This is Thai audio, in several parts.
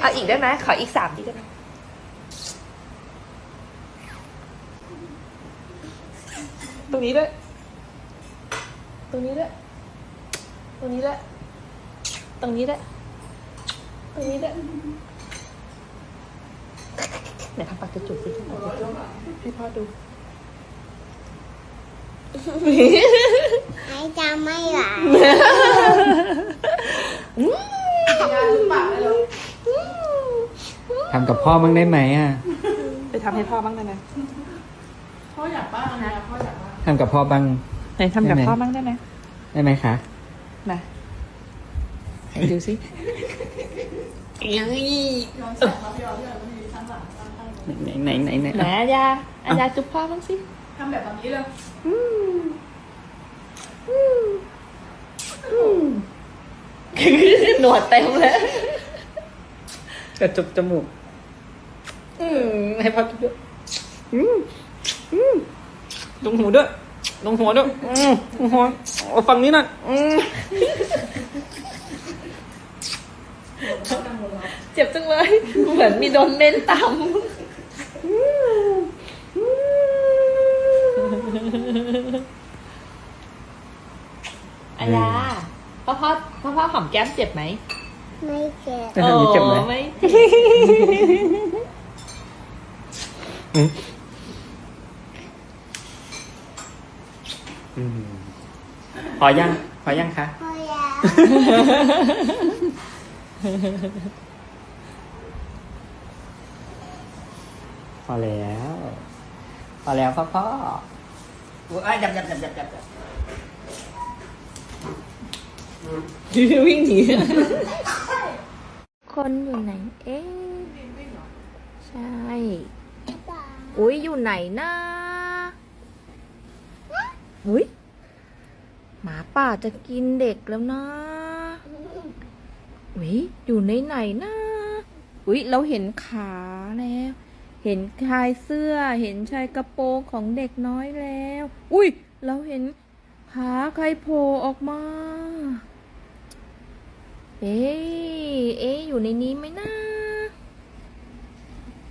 เอาอีกได้ไหมขออีกสามทีได้ไหมตรงนี้ด้วย ตรงนี้ด้วย ตรงนี้ด้วย ตรงนี้ด้วย ตรงนี้ด้วยเดี๋ยทำปากกระจุกสิทำปากกระจุกพี่พ่อดูไอ้จำไม่ไหว ทำกับพ่อบ้างได้ไหมอะไปทำให้พ่อบ้างได้ไหมพ่ออยากบ้างนะพ่ออยากบ้างทำกับพ่อบ้างไหนทำกับได้ไหมพ่อบ้างได้ไหมได้ไหมคะมาไหนดูสิย้อนแสงมาพี่ออพี่ออก็มีข้างหลังข้างข้างไหนไหนไหนไหนไหนอาญาอาญาจุ๊บพ่อบ้างสิทำแบบแบบนี้เลยหนวดเต็มเลยกระจุบจมูกอืม ให้พ่อจุ๊บด้วยอืมอืมลงหูด้วยลงหัวด้วยอืมลงหัวเอาฝั่งนี้หน่อยอืมเจ็บจังเลย เหมือนมีโดนเม้นตำอายาพ่อพ่อพ่อพ่อหอมแก้มเจ็บไหม ไม่เจ็บแต่ทำนี้เจ็บไหมโอ้ไม่เจ็บอืมอืม พอยัง พอยังคะพอแล้วพอแล้ว พอแล้วพ่อพ่ออุ้ยจับจับจับจับจับจับวิ่งหนีคนอยู่ไหน เอ๊ะใช่ อุ้ยอยู่ไหนนะอุ้ยหมาป่าจะกินเด็กแล้วนะอุ้ยอยู่ในไหนนะอุ้ยเราเห็นขาแล้ว เห็นชายเสื้อ เห็นชายกระโปรงของเด็กน้อยแล้ว อุ้ยเราเห็นขาใครโผล่ออกมาเอ๊เอ๊อยู่ในนี้ไหมนะ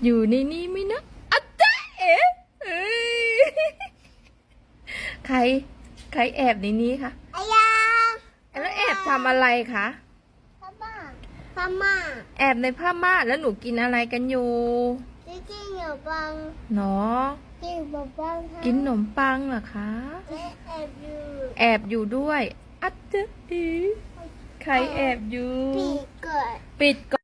อยู่ในนี้ไหมนะอะเจ๊เอ๊ะเอ้ย ใคร ใครแอบในนี้คะไอ้ยาแล้วแอบทำอะไรคะพ่อม่าพ่อม่าแอบในผ้าม่านแล้วหนูกินอะไรกันอยู่ที่กินอยู่บังเนาะกินบบังค่ะกินขนมปังเหรอคะและแอบอยู่ แอบอยู่ด้วยอะเจ๊เอ๊ะใครแอบอยู่ปีกเกิดปิดก่อน